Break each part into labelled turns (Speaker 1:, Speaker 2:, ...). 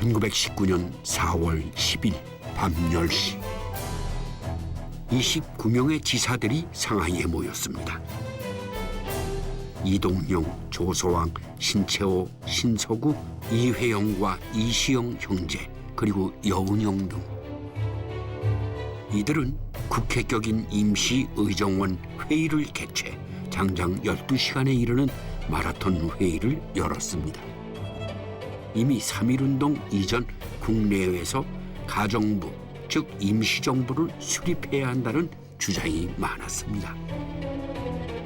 Speaker 1: 1919년 4월 10일 밤 10시 29명의 지사들이 상하이에 모였습니다. 이동용, 조소왕, 신채호, 신서구, 이회영과 이시영 형제 그리고 여운영 등 이들은 국회격인 임시 의정원 회의를 개최 장장 12시간에 이르는 마라톤 회의를 열었습니다. 이미 3.1운동 이전 국내외에서 가정부, 즉 임시정부를 수립해야 한다는 주장이 많았습니다.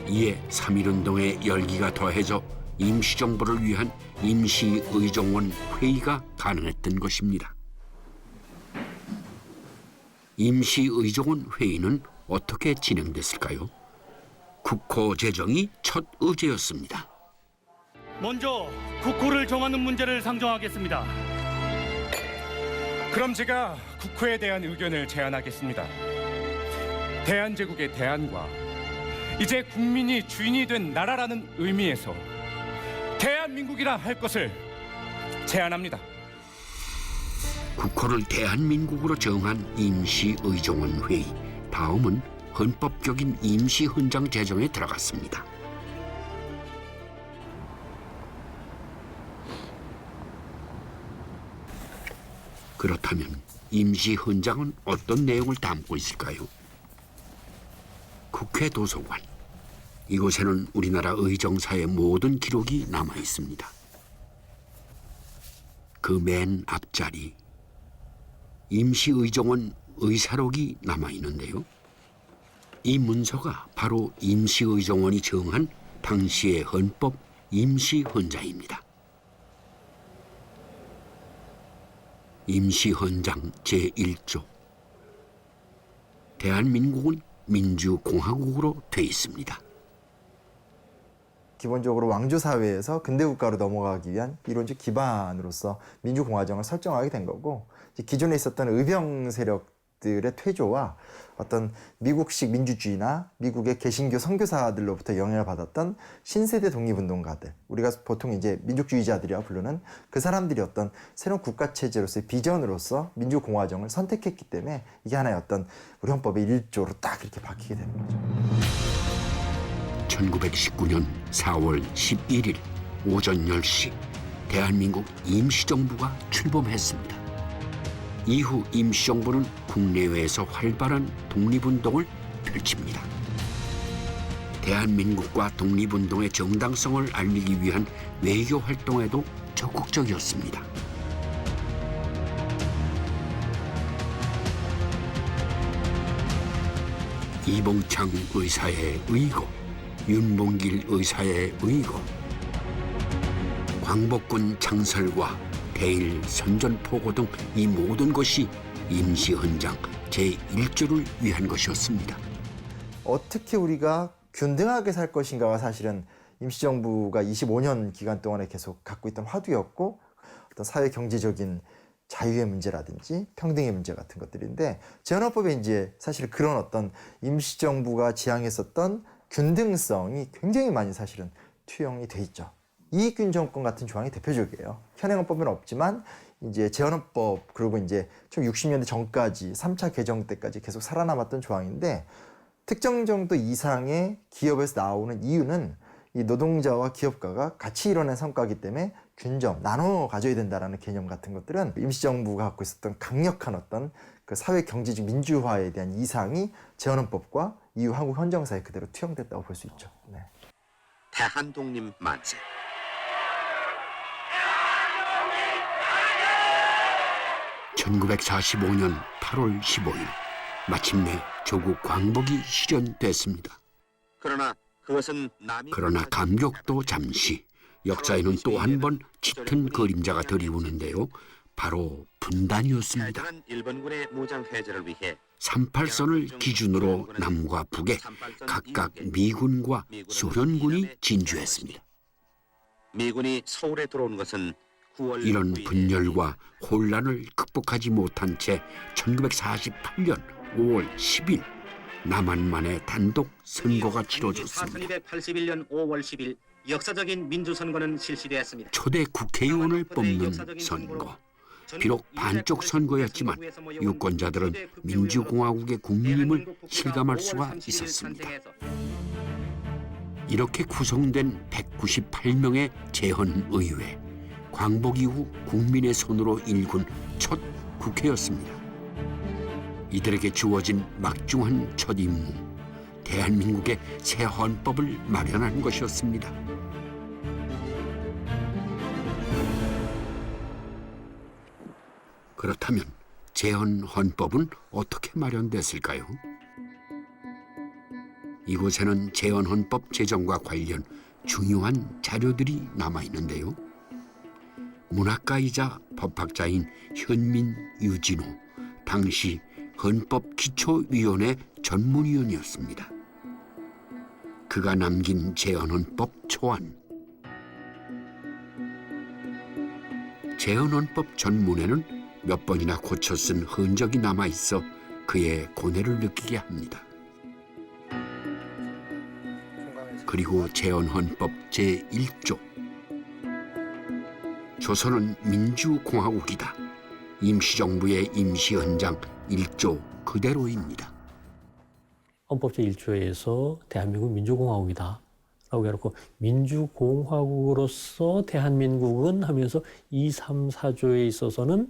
Speaker 1: 이에 3.1운동의 열기가 더해져 임시정부를 위한 임시의정원 회의가 가능했던 것입니다. 임시의정원 회의는 어떻게 진행됐을까요? 국호 제정이 첫 의제였습니다.
Speaker 2: 먼저 국호를 정하는 문제를 상정하겠습니다.
Speaker 3: 그럼 제가 국호에 대한 의견을 제안하겠습니다. 대한제국의 대한과 이제 국민이 주인이 된 나라라는 의미에서 대한민국이라 할 것을 제안합니다.
Speaker 1: 국호를 대한민국으로 정한 임시의정원 회의. 다음은 헌법적인 임시 헌장 제정에 들어갔습니다. 그렇다면 임시 헌장은 어떤 내용을 담고 있을까요? 국회 도서관. 이곳에는 우리나라 의정사의 모든 기록이 남아 있습니다. 그 맨 앞자리 임시 의정원 의사록이 남아 있는데요. 이 문서가 바로 임시 의정원이 정한 당시의 헌법 임시 헌자입니다. 임시헌장 제1조 대한민국은 민주공화국으로 돼 있습니다.
Speaker 4: 기본적으로 왕조 사회에서 근대 국가로 넘어가기 위한 이론적 기반으로서 민주공화정을 설정하게 된 거고 기존에 있었던 의병 세력 들의 퇴조와 어떤 미국식 민주주의나 미국의 개신교 선교사들로부터 영향을 받았던 신세대 독립운동가들 우리가 보통 이제 민족주의자들이라 부르는 그 사람들이 어떤 새로운 국가 체제로서의 비전으로서 민주공화정을 선택했기 때문에 이게 하나의 어떤 우리 헌법의 일조로 딱 이렇게 박히게 되는 거죠.
Speaker 1: 1919년 4월 11일 오전 10시 대한민국 임시정부가 출범했습니다. 이후 임시정부는 국내외에서 활발한 독립운동을 펼칩니다. 대한민국과 독립운동의 정당성을 알리기 위한 외교 활동에도 적극적이었습니다. 이봉창 의사의 의거, 윤봉길 의사의 의거, 광복군 창설과 대일 선전포고 등 이 모든 것이 임시 헌장 제1조를 위한 것이었습니다.
Speaker 4: 어떻게 우리가 균등하게 살 것인가가 사실은 임시정부가 25년 기간 동안에 계속 갖고 있던 화두였고 어떤 사회 경제적인 자유의 문제라든지 평등의 문제 같은 것들인데 재헌헌법에 이제 사실 그런 어떤 임시정부가 지향했었던 균등성이 굉장히 많이 사실은 투영이 돼 있죠. 이익균 정권 같은 조항이 대표적이에요. 현행헌법은 없지만 이제 재헌헌법 그리고 이제 총 60년대 전까지 3차 개정 때까지 계속 살아남았던 조항인데 특정 정도 이상의 기업에서 나오는 이유는 이 노동자와 기업가가 같이 이뤄낸 성과이기 때문에 균점, 나눠 가져야 된다라는 개념 같은 것들은 임시정부가 갖고 있었던 강력한 어떤 그 사회 경제적 민주화에 대한 이상이 재헌헌법과 이후 한국 헌정사에 그대로 투영됐다고 볼 수 있죠. 네.
Speaker 5: 대한독립 만세.
Speaker 1: 1945년 8월 15일 마침내 조국 광복이 실현됐습니다.
Speaker 5: 그러나 그것은
Speaker 1: 그러나 감격도 잠시 역사에는 또 한 번 짙은 그림자가 드리우는데요. 바로 분단이었습니다.
Speaker 5: 해전한 일본군의 무장 해제를 위해
Speaker 1: 38선을 기준으로 남과 북에 각각 미군과 소련군이 진주했습니다.
Speaker 5: 미군이 서울에 들어온 것은 9월
Speaker 1: 이런
Speaker 5: 9일에
Speaker 1: 분열과 혼란을 극복하지 못한 채 1948년 5월 10일 남한만의 단독 선거가 치러졌습니다.
Speaker 6: 1281년 5월 10일 역사적인 민주선거는 실시되었습니다.
Speaker 1: 초대 국회의원을 뽑는 선거. 비록 반쪽 선거였지만 유권자들은 민주공화국의 국민임을 실감할 수가 있었습니다. 이렇게 구성된 198명의 재헌의회, 광복 이후 국민의 손으로 일군 첫 국회였습니다. 이들에게 주어진 막중한 첫 임무, 대한민국의 새 헌법을 마련한 것이었습니다. 그렇다면 재헌 헌법은 어떻게 마련됐을까요? 이곳에는 재헌 헌법 제정과 관련 중요한 자료들이 남아 있는데요. 문학가이자 법학자인 현민 유진호, 당시 헌법기초위원회 전문위원이었습니다. 그가 남긴 재헌헌법 초안. 재헌헌법 전문에는 몇 번이나 고쳐 쓴 흔적이 남아 있어 그의 고뇌를 느끼게 합니다. 그리고 재헌헌법 제1조 조선은 민주공화국이다. 임시정부의 임시헌장 1조 그대로입니다.
Speaker 6: 헌법 제 1조에서 대한민국 민주공화국이다. 라고 해놓고 민주공화국으로서 대한민국은 하면서 2, 3, 4조에 있어서는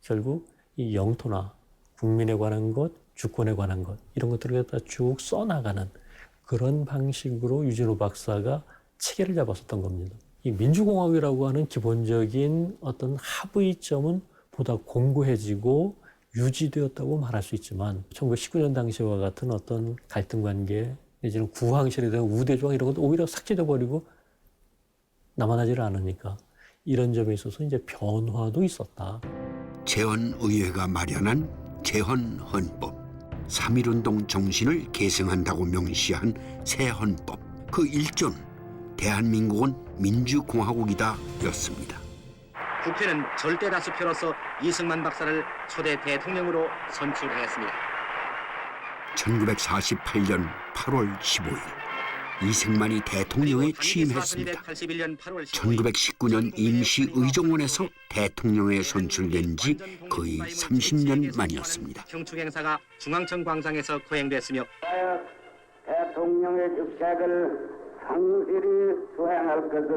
Speaker 6: 결국 이 영토나 국민에 관한 것, 주권에 관한 것 이런 것들을 갖다 쭉 써나가는 그런 방식으로 유진호 박사가 체계를 잡았었던 겁니다. 이 민주공화국이라고 하는 기본적인 어떤 합의점은 보다 공고해지고 유지되었다고 말할 수 있지만 1919년 당시와 같은 어떤 갈등 관계 내지는 구황실에 대한 우대조항 이런 것도 오히려 삭제돼 버리고 남아나지를 않으니까 이런 점에 있어서 이제 변화도 있었다.
Speaker 1: 재헌의회가 마련한 재헌헌법, 3.1운동 정신을 계승한다고 명시한 새 헌법. 그 일조는 대한민국은 민주공화국이다 였습니다.
Speaker 5: 국회는 절대 다수표로서 이승만 박사를 초대 대통령으로 선출하였습니다.
Speaker 1: 1948년 8월 15일 이승만이 대통령에 취임했습니다.
Speaker 5: 1981년 8월
Speaker 1: 1919년 임시 의정원에서 대통령에 선출된 지 거의 30년 만이었습니다.
Speaker 5: 경축 행사가 중앙청 광장에서 거행됐으며
Speaker 7: 대통령의 직책을 성실히 수행할 것